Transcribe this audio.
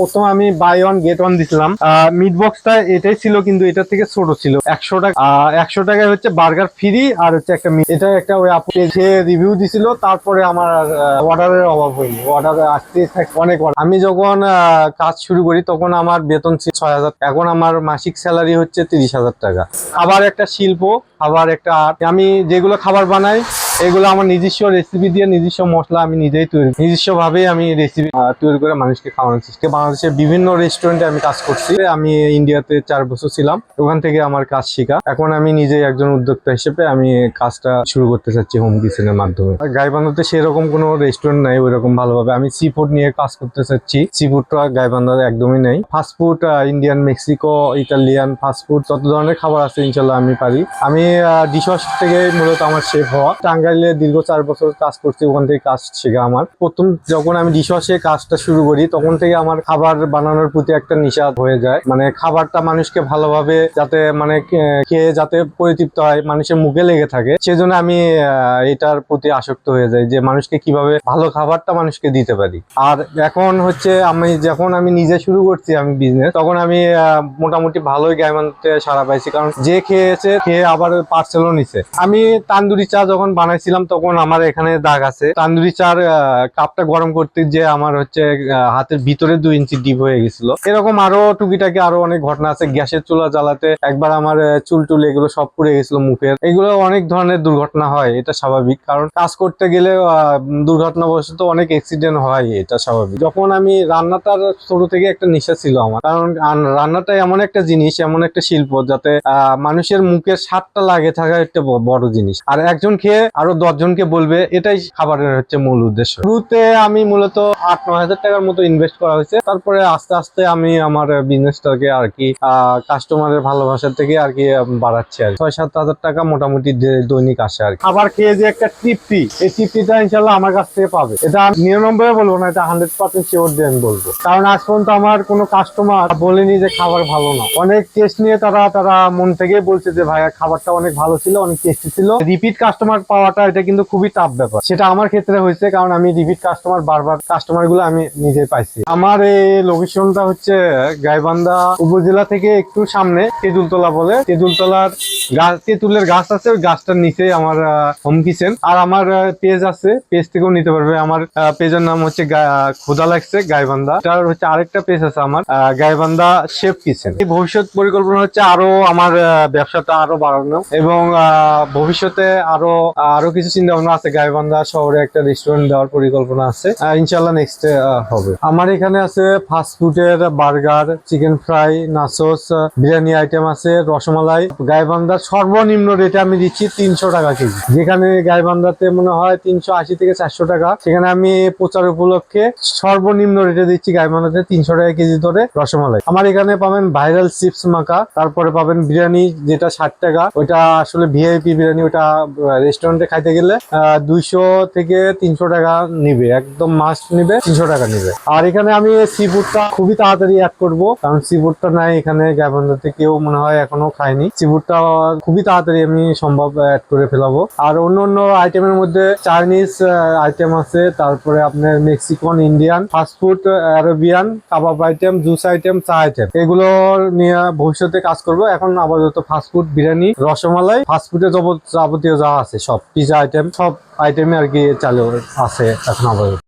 প্রথম আমি buy one get one দিছিলাম। মিট বক্সটা এটাই ছিল, কিন্তু এটার থেকে ছোট ছিল। একশো টাকা একশো টাকায় হচ্ছে বার্গার ফ্রি আর হচ্ছে একটা। এটা একটা ওই আপু সে রিভিউ দিছিল, তারপরে আমার অর্ডারের অভাব হয়নি। অর্ডার আসতে অনেক। আমি যখন কাজ শুরু করি, তখন আমার বেতন ছিল ছয় হাজার এখন আমার মাসিক স্যালারি হচ্ছে তিরিশ হাজার টাকা। আবার একটা শিল্প আবার একটা আর্ট। আমি যেগুলো খাবার বানাই এগুলো আমার নিজস্ব রেসিপি দিয়ে নিজস্ব মশলা আমি নিজেই তৈরি নিজস্ব ভাবেই আমি রেসিপি তৈরি করে মানুষকে খাওয়ানোর চেষ্টা বাংলাদেশের বিভিন্ন রেস্টুরেন্টে আমি কাজ করছি। আমি ইন্ডিয়াতে চার বছর ছিলাম। ওখান থেকে আমার কাজ শেখা। এখন আমি নিজেই একজন উদ্যোক্তা হিসেবে আমি কাজটা শুরু করতে চাচ্ছি হোম কিচেনের মাধ্যমে। গাইবান্ধাতে সেরকম কোনো রেস্টুরেন্ট নাই ওইরকম ভালোভাবে। আমি সি ফুড নিয়ে কাজ করতে চাচ্ছি। সি ফুডটা গাইবান্ধাতে একদমই নেই। Fast food Indian Mexico Italian fast food যত ধরনের খাবার আছে ইনশাল্লাহ আমি পারি। আমি ডিশওয়াশ থেকে মূলত আমার শেফ হওয়া। টাঙ্গাইলে দীর্ঘ চার বছর কাজ করছি, ওখান থেকে কাজ শেখা আমার। প্রথম যখন আমি ডিশওয়াশে কাজটা শুরু করি, তখন থেকে আমার খাবার বানানোর প্রতি একটা নিষাদ হয়ে যায়। মানে খাবারটা মানুষকে ভালোভাবে যাতে মানে খেয়ে যাতে পরিতৃপ্ত হয়, মানুষের মুখে লেগে থাকে। সেজন্য আমি এটার প্রতি আসক্ত হয়ে যাই যে মানুষকে কীভাবে ভালো খাবারটা মানুষকে দিতে পারি। আর এখন হচ্ছে আমি, যখন আমি নিজে শুরু করছি আমি বিজনেস তখন আমি মোটামুটি ভালোই গাইমানতে সারা পাইছি। কারণ যে খেয়েছে, খেয়ে আবার পার্সেলও নিছে। আমি তান্দুরি চা যখন বানাইছিলাম তখন আমার এখানে দাগ আছে। তান্দুরি চার কাপটা গরম করতে যে আমার হচ্ছে হাতের ভিতরে দুই ইঞ্চি ডিপ হয়ে গেছিল। এরকম আরও টুকিটাকি আরও অনেক ঘটনা আছে গ্যাসের চুলা জ্বালাতে। একবার আমার চুল টুল এগুলো সব পুড়ে গেছিল মুখের। এগুলো অনেক ধরনের দুর্ঘটনা হয়, এটা স্বাভাবিক। কারণ কাজ করতে গেলে দুর্ঘটনাবশত অনেক অ্যাক্সিডেন্ট হয়, এটা স্বাভাবিক। যখন আমি রান্নাটার ছোট থেকে একটা নেশা ছিল আমার। কারণ রান্নাটা এমন একটা জিনিস, এমন একটা শিল্প যাতে মানুষের মুখের স্বাদটা লাগে থাকা একটা বড় জিনিস। আর একজন খেয়ে আরও দশজনকে বলবে, এটাই খাবারের হচ্ছে মূল উদ্দেশ্য। শুরুতে আমি মূলত আট, নয় হাজার টাকার মতো ইনভেস্ট করা হয়েছে। তারপরে আস্তে আস্তে আমি আমার বিজনেসটাকে আর কি কাস্টমারের ভালোবাসা থেকে আর কি বাড়াচ্ছি আর ছয়, সাত হাজার টাকা মোটামুটি দৈনিক আসে আর খাবার খেয়ে যে একটা তৃপ্তি, এই তৃপ্তিটা ইনশাল্লাহ আমার কাছ থেকে পাবে। এটা নিরানব্বই বলব না, এটা হান্ড্রেড পার্সেন্ট শিওর আমি বলব। কারণ আজ পর্যন্ত আমার কোনো কাস্টমার বলেনি যে খাবার ভালো না। অনেক টেস্ট নিয়ে তারা তারা মন থেকে বলছে যে, ভাইয়া, খাবারটা অনেক ভালো ছিল, অনেক টেস্টি ছিল। রিপিট কাস্টমার পাওয়াটা এটা কিন্তু খুবই টাফ ব্যাপার। সেটা আমার ক্ষেত্রে হয়েছে, কারণ আমি রিপিট কাস্টমার বারবার কাস্টমারগুলো আমি নিজে পাইছি। আমার এই লোকেশনটা হচ্ছে গাইবান্ধা উপজেলা থেকে একটু সামনে, তেঁতুলতলা বলে। তেঁতুলতলার গাছ তেঁতুলের গাছ আছে, ওই গাছটার নিচে আমার হোম কিচেন আর আমার পেজ আছে পেজ থেকেও নিতে পারবে। আমার পেজের নাম হচ্ছে ক্ষুধা লাগছে, গাইবান্ধা। তার হচ্ছে আরেকটা পেজ আছে আমার গাইবান্ধা শেফ কিচেন এই ভবিষ্যৎ পরিকল্পনা হচ্ছে আরও আমার ব্যবসাটা আরও বাড়ানো এবং ভবিষ্যতে আরও আরও কিছু চিন্তা ভাবনা আছে, গাইবান্ধা শহরে একটা রেস্টুরেন্ট দেওয়ার পরিকল্পনা আছে। ইনশাল্লাহ নেক্সট হবে। আমার এখানে আছে ফাস্ট ফুডের burger chicken fry nachos biryani item আছে, রসমালাই। গাইবান্ধার সর্বনিম্ন রেটে আমি দিচ্ছি তিনশো টাকা কেজি। যেখানে গাইবান্ধাতে মনে হয় তিনশো আশি থেকে চারশো টাকা, সেখানে আমি প্রচার উপলক্ষে সর্বনিম্ন রেটে দিচ্ছি গাইবান্ধাতে তিনশো টাকা কেজি ধরে রসমালাই। আমার এখানে পাবেন ভাইরাল চিপস মাখা, তারপরে পাবেন বিরিয়ানি যেটা ষাট টাকা, ওইটা আসলে ভিআইপি বিরিয়ানি ওটা রেস্টুরেন্টে খাইতে গেলে দুইশো থেকে তিনশো টাকা নিবে, একদম মাস্ট নিবে, তিনশো টাকা নিবে। আর এখানে আমি সি ফুডটা খুবই তাড়াতাড়ি অ্যাড করব, কারণ সি ফুডটা নাই এখানে, গাইবান্ধাতে কেউ মনে হয় এখনও খায়নি। সি ফুডটা খুবই তাড়াতাড়ি আমি সম্ভব অ্যাড করে ফেলাবো। আর অন্য অন্য আইটেমের মধ্যে চাইনিজ আইটেম আছে, তারপরে আপনার Mexican Indian fast food Arabian কাবাব আইটেম জুস আইটেম চা আইটেম এগুলো নিয়ে ভবিষ্যতে কাজ করব। এখন আপাতত ফাস্টফুড বিরিয়ানি, রসমালাই ফাস্টফুডে যাবতীয় যা আছে সব। পিজা আইটেম সব আইটেমে আর কি চালু আছে এখন আপাতত